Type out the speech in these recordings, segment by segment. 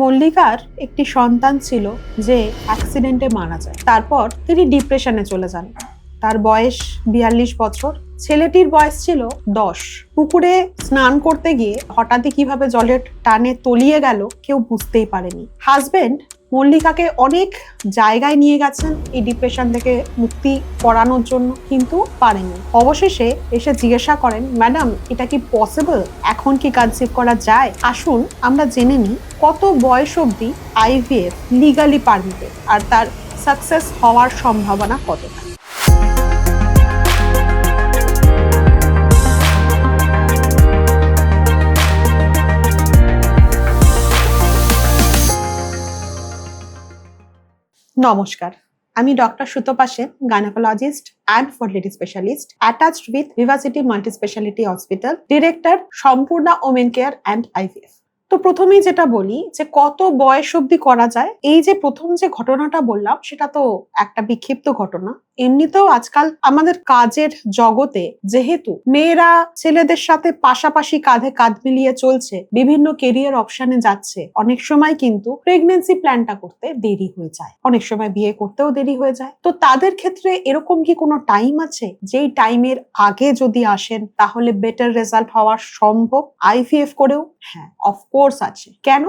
মল্লিকার একটি সন্তান ছিল যে অ্যাক্সিডেন্টে মারা যায়। তারপর তিনি ডিপ্রেশনে চলে যান। তার বয়স বিয়াল্লিশ বছর। ছেলেটির বয়স ছিল দশ। পুকুরে স্নান করতে গিয়ে হঠাৎই কীভাবে জলের টানে তলিয়ে গেল কেউ বুঝতেই পারেনি। হাজবেন্ড মল্লিকাকে অনেক জায়গায় নিয়ে গেছেন এই ডিপ্রেশন থেকে মুক্তি করানোর জন্য, কিন্তু পারেনি অবশেষে এসে জিজ্ঞাসা করেন ম্যাডাম এটা কি পসিবল এখন কি কনসিভ করা যায়? আসুন, আমরা জেনে নিই কত বয়স অবধি আইভিএফ লিগালি পারমিটেড আর তার সাকসেস হওয়ার সম্ভাবনা কতটা। নমস্কার। আমি doctor Sutapa Sen gynaecologist and fertility specialist attached with university multi speciality hospital director Sampurna women care and IVF তো প্রথমেই যেটা বলি যে কত বয়স অবধি করা যায়, এই যে প্রথম যে ঘটনাটা বললাম, সেটা তো একটা বিক্ষিপ্ত ঘটনা। এমনিতেও আজকাল আমাদের কাজের জগতে যেহেতু মেয়েরা ছেলেদের সাথে পাশাপাশি কাঁধে কাঁধ মিলিয়ে চলছে, বিভিন্ন কেরিয়ার অপশনে যাচ্ছে, অনেক সময় কিন্তু প্রেগনেন্সি প্ল্যানটা করতে দেরি হয়ে যায়। অনেক সময় বিয়ে করতেও দেরি হয়ে যায়। তো তাদের ক্ষেত্রে এরকম কি কোনো টাইম আছে? যেই টাইমের আগে যদি আসেন, তাহলে বেটার রেজাল্ট হওয়া সম্ভব। আইভিএফ করেও হ্যাঁ অফকোর্স আছে। কেন?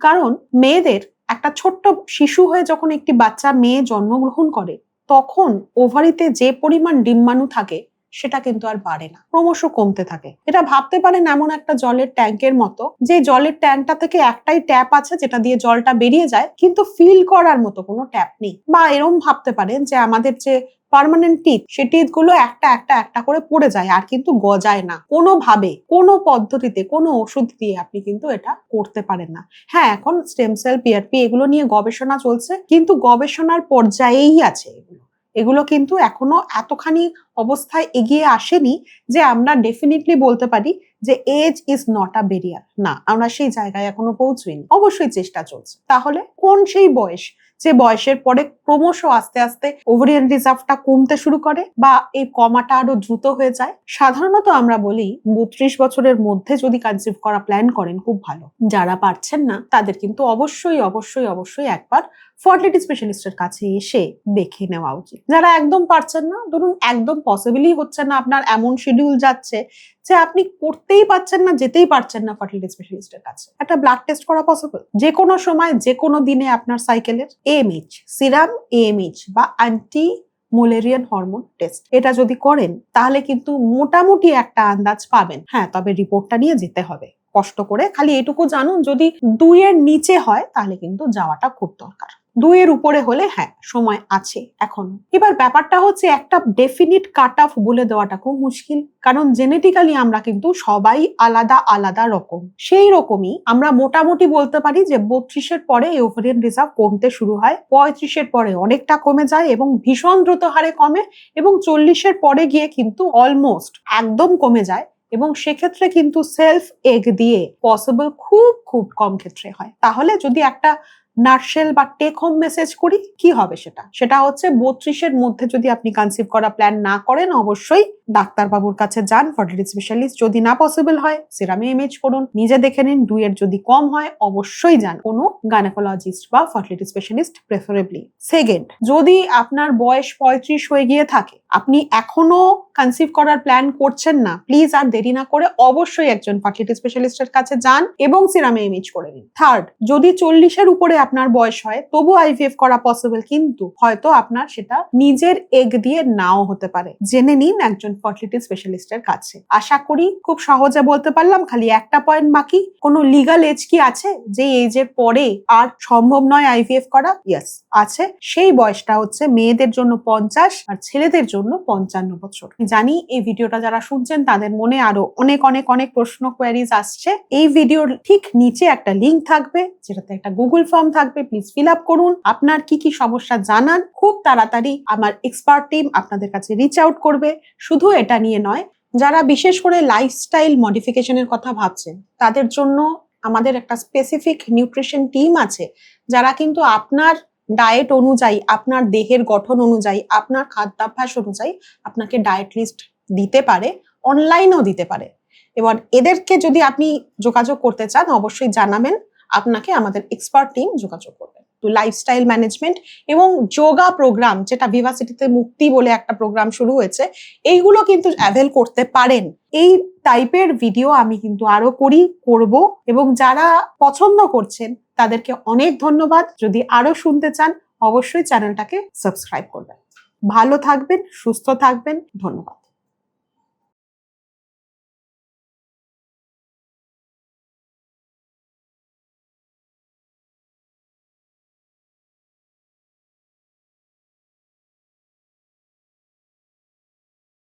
কারণ মেয়েদের একটা ছোট্ট শিশু হয়ে যখন একটি বাচ্চা মেয়ে জন্মগ্রহণ করে, তখন ওভারিতে যে পরিমাণ ডিম্বাণু থাকে সেটা কিন্তু আর বাড়ে না। ক্রমশ কমতে থাকে। এটা ভাবতে পারেন এমন একটা জলের ট্যাঙ্কের মতো, যে জলের ট্যাঙ্কটা থেকে একটাই ট্যাপ আছে যেটা দিয়ে জলটা বেরিয়ে যায়, কিন্তু ফিল করার মতো কোনো ট্যাপ নেই। বা এরম ভাবতে পারেন যে আমাদের যে পার্মানেন্ট টিথ সে টিথগুলো একটা একটা একটা করে পড়ে যায় আর কিন্তু গজায় না। কোনোভাবে, কোনো পদ্ধতিতে, কোনো ওষুধ দিয়ে আপনি কিন্তু এটা করতে পারেন না। হ্যাঁ এখন স্টেম সেল পিআরপি এগুলো নিয়ে গবেষণা চলছে, কিন্তু গবেষণার পর্যায়েই আছে এগুলো। এগুলো কিন্তু এখনও এতখানি অবস্থায় এগিয়ে আসেনি যে আমরা ডেফিনেটলি বলতে পারি যে age is not a barrier না, আমরা সেই জায়গায় এখনও পৌঁছইনি। অবশ্যই চেষ্টা চলছে। তাহলে কোন সেই বয়স যে বয়সের পরে ক্রমশ আস্তে আস্তে ওভারিয়ান রিজার্ভটা কমতে শুরু করে বা এই কমাটা আরও দ্রুত হয়ে যায়? সাধারণত আমরা বলি বত্রিশ বছরের মধ্যে যদি কনসিভ করা প্ল্যান করেন, খুব ভালো। যারা পারছেন না, তাদের কিন্তু অবশ্যই অবশ্যই অবশ্যই একবার ফার্টিলিটি স্পেশালিস্টের কাছে এসে দেখে নেওয়া উচিত। যারা একদম পারছেন না, ধরুন একদম পসিবলই হচ্ছে না, আপনার এমন শিডিউল যাচ্ছে যে আপনি করতেই পারছেন না, যেতেই পারছেন না ফার্টিলিটি স্পেশালিস্টের কাছে। একটা ব্লাড টেস্ট করা পসিবল যে কোনো সময় যে কোনো দিনে আপনার সাইকেলের এএমএইচ সিরাম এএমএইচ বা অ্যান্টি মোলেরিয়ান হরমোন টেস্ট এটা যদি করেন, তাহলে কিন্তু মোটামুটি একটা আন্দাজ পাবেন। হ্যাঁ তবে রিপোর্টটা নিয়ে যেতে হবে। কষ্ট করে। খালি এটুকু জানুন, যদি দুইয়ের নিচে হয়, তাহলে কিন্তু যাওয়াটা খুব দরকার। দুইয়ের উপরে হলে হ্যাঁ সময় আছে এখন। এবার ব্যাপারটা হচ্ছে একটা ডেফিনিট কাট অফ বলে দেওয়াটা খুব মুশকিল, কারণ জেনেটিক্যালি আমরা কিন্তু সবাই আলাদা আলাদা রকম। সেই রকমই আমরা মোটামুটি বলতে পারি যে বত্রিশের পরে এই ওভারিয়ান রিজার্ভ কমতে শুরু হয়, পঁয়ত্রিশের পরে অনেকটা কমে যায় এবং ভীষণ দ্রুত হারে কমে এবং চল্লিশের পরে গিয়ে কিন্তু অলমোস্ট একদম কমে যায় এবং সেক্ষেত্রে কিন্তু সেলফ এগ দিয়ে পসিবল খুব খুব কম ক্ষেত্রে হয়। তাহলে যদি একটা নার্সেল বা টেক হোম মেসেজ করি, কি হবে সেটা? সেটা হচ্ছে বত্রিশের মধ্যে যদি আপনি কনসিভ করা প্ল্যান না করেন, অবশ্যই ডাক্তারবাবুর কাছে যান ফার্টিলিটি স্পেশালিস্ট যদি না পসিবল হয় সেরামে ইমেজ করুন, নিজে দেখে নিন, দুইয়ের যদি কম হয়, অবশ্যই যান কোনো গাইনোকোলজিস্ট বা ফার্টিলিটি স্পেশালিস্ট প্রেফারেবলি সেকেন্ড যদি আপনার বয়স পঁয়ত্রিশ হয়ে গিয়ে থাকে, আপনি এখনও কনসিভ করার প্ল্যান করছেন না প্লিজ আর দেরি না করে অবশ্যই একজন ফার্টিলিটি স্পেশালিস্টের কাছে যান এবং সিরামে ইমেজ করে নিন। থার্ড যদি চল্লিশের উপরে আপনার বয়স হয়, তবু আইভিএফ করা পসিবল কিন্তু হয়তো আপনার সেটা নিজের এগ দিয়ে নাও হতে পারে। জেনে নিন একজন ফার্টিলিটি স্পেশালিস্টের কাছে। আশা করি খুব সহজে বলতে পারলাম, খালি একটা পয়েন্ট বাকি। কোনো লিগাল এজ কি আছে? যে এজের পরে আর সম্ভব নয় আইভিএফ করা? ইয়েস আছে। সেই বয়সটা হচ্ছে মেয়েদের জন্য পঞ্চাশ আর ছেলেদের জন্য পঞ্চান্ন বছর। জানি, এই ভিডিওটা যারা শুনছেন, তাদের মনে আরও অনেক অনেক অনেক প্রশ্ন কোয়ারিজ আসছে। এই ভিডিওর ঠিক নিচে একটা লিঙ্ক থাকবে, যেটাতে একটা গুগল ফর্ম থাকবে প্লিজ ফিল আপ করুন। আপনার কি কি সমস্যা জানান, খুব তাড়াতাড়ি আমার এক্সপার্ট টিম আপনাদের কাছে রিচ আউট করবে। শুধু এটা নিয়ে নয়, যারা বিশেষ করে লাইফস্টাইল মডিফিকেশনের কথা ভাবছেন, তাদের জন্য আমাদের একটা স্পেসিফিক নিউট্রিশন টিম আছে, যারা কিন্তু আপনার ডায়েট অনুযায়ী, আপনার দেহের গঠন অনুযায়ী, আপনার খাদ্যাভ্যাস অনুযায়ী আপনাকে ডায়েট লিস্ট দিতে পারে অনলাইনেও দিতে পারে। এবার এদেরকে যদি আপনি যোগাযোগ করতে চান, অবশ্যই জানাবেন। আপনাকে আমাদের এক্সপার্ট টিম যোগাযোগ করবে। লাইফস্টাইল ম্যানেজমেন্ট এবং যোগা প্রোগ্রাম যেটা ভিভাসিটিতে মুক্তি বলে একটা প্রোগ্রাম শুরু হয়েছে, এইগুলো কিন্তু অ্যাভেল করতে পারেন। এই টাইপের ভিডিও আমি কিন্তু আরও করি, করব এবং যারা পছন্দ করছেন, তাদেরকে অনেক ধন্যবাদ। যদি আরও শুনতে চান, অবশ্যই চ্যানেলটাকে সাবস্ক্রাইব করবেন। ভালো থাকবেন, সুস্থ থাকবেন, ধন্যবাদ।